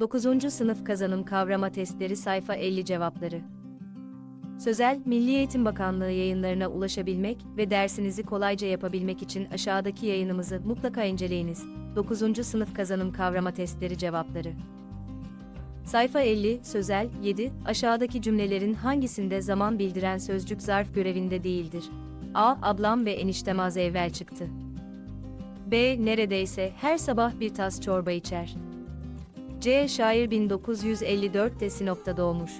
9. Sınıf Kazanım Kavrama Testleri Sayfa 50 Cevapları Sözel, Milli Eğitim Bakanlığı yayınlarına ulaşabilmek ve dersinizi kolayca yapabilmek için aşağıdaki yayınımızı mutlaka inceleyiniz. 9. Sınıf Kazanım Kavrama Testleri Cevapları Sayfa 50, Sözel, 7, aşağıdaki cümlelerin hangisinde zaman bildiren sözcük zarf görevinde değildir? A. Ablam ve eniştem az evvel çıktı. B. Neredeyse her sabah bir tas çorba içer. C. Şair 1954'te Sinop'ta doğmuş.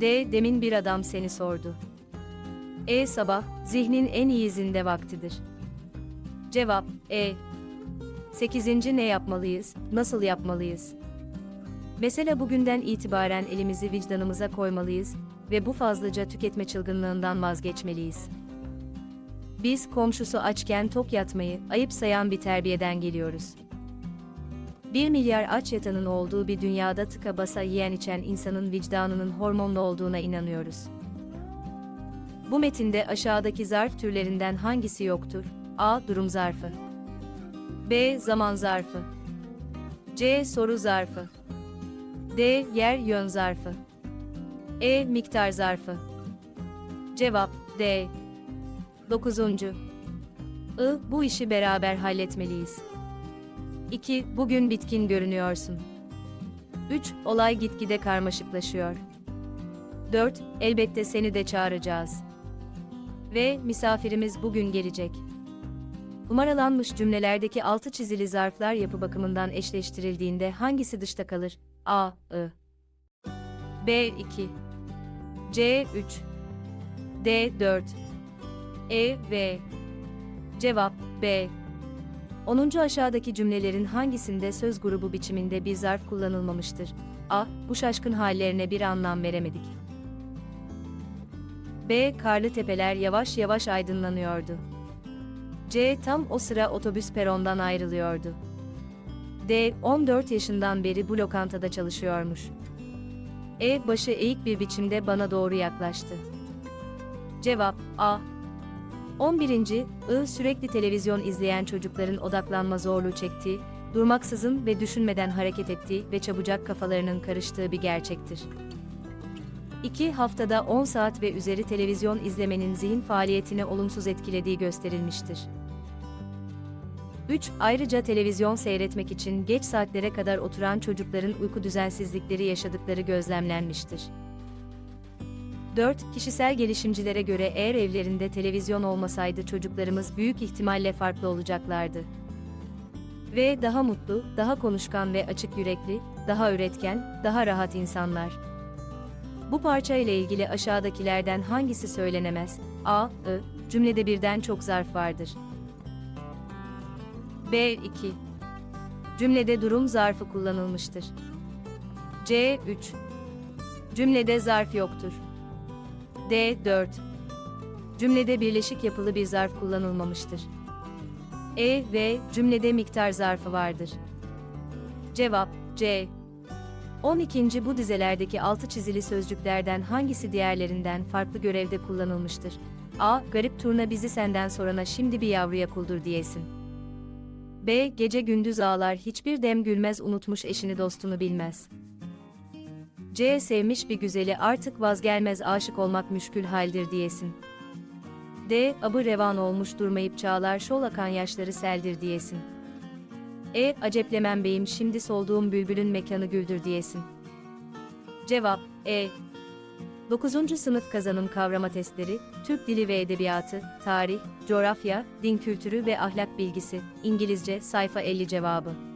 D. Demin bir adam seni sordu. E. Sabah, zihnin en iyi zinde vaktidir. Cevap E. 8. Ne yapmalıyız, nasıl yapmalıyız? Mesela bugünden itibaren elimizi vicdanımıza koymalıyız ve bu fazlaca tüketme çılgınlığından vazgeçmeliyiz. Biz komşusu açken tok yatmayı ayıp sayan bir terbiyeden geliyoruz. 1 milyar aç yatanın olduğu bir dünyada tıka basa yiyen içen insanın vicdanının hormonlu olduğuna inanıyoruz. Bu metinde aşağıdaki zarf türlerinden hangisi yoktur? A. Durum zarfı. B. Zaman zarfı. C. Soru zarfı. D. Yer yön zarfı. E. Miktar zarfı. Cevap D. 9. I. Bu işi beraber halletmeliyiz. 2. Bugün bitkin görünüyorsun. 3. Olay gitgide karmaşıklaşıyor. 4. Elbette seni de çağıracağız. Ve misafirimiz bugün gelecek. Numaralanmış cümlelerdeki altı çizili zarflar yapı bakımından eşleştirildiğinde hangisi dışta kalır? A, I. B, 2. C, 3. D, 4. E, V. Cevap B. 10. aşağıdaki cümlelerin hangisinde söz grubu biçiminde bir zarf kullanılmamıştır? A. Bu şaşkın hallerine bir anlam veremedik. B. Karlı tepeler yavaş yavaş aydınlanıyordu. C. Tam o sıra otobüs perondan ayrılıyordu. D. 14 yaşından beri bu lokantada çalışıyormuş. E. Başı eğik bir biçimde bana doğru yaklaştı. Cevap A. 11. I. Sürekli televizyon izleyen çocukların odaklanma zorluğu çektiği, durmaksızın ve düşünmeden hareket ettiği ve çabucak kafalarının karıştığı bir gerçektir. 2 haftada 10 saat ve üzeri televizyon izlemenin zihin faaliyetini olumsuz etkilediği gösterilmiştir. 3. Ayrıca televizyon seyretmek için geç saatlere kadar oturan çocukların uyku düzensizlikleri yaşadıkları gözlemlenmiştir. 4. Kişisel gelişimcilere göre eğer evlerinde televizyon olmasaydı çocuklarımız büyük ihtimalle farklı olacaklardı. Ve daha mutlu, daha konuşkan ve açık yürekli, daha üretken, daha rahat insanlar. Bu parça ile ilgili aşağıdakilerden hangisi söylenemez? A, I, cümlede birden çok zarf vardır. B, 2. Cümlede durum zarfı kullanılmıştır. C, 3. Cümlede zarf yoktur. D, 4. Cümlede birleşik yapılı bir zarf kullanılmamıştır. E ve cümlede miktar zarfı vardır. Cevap C. 12. Bu dizelerdeki altı çizili sözcüklerden hangisi diğerlerinden farklı görevde kullanılmıştır? A. Garip turna bizi senden sorana şimdi bir yavruya kuldur diyesin. B. Gece gündüz ağlar hiçbir dem gülmez unutmuş eşini dostunu bilmez. C. Sevmiş bir güzeli artık vazgelmez aşık olmak müşkül haldir diyesin. D. Abı revan olmuş durmayıp çağlar şol akan yaşları seldir diyesin. E. Aceplemem beyim şimdi solduğum bülbülün mekanı güldür diyesin. Cevap E. 9. Sınıf kazanım kavrama testleri, Türk Dili ve Edebiyatı, Tarih, Coğrafya, Din Kültürü ve Ahlak Bilgisi, İngilizce, sayfa 50 cevabı.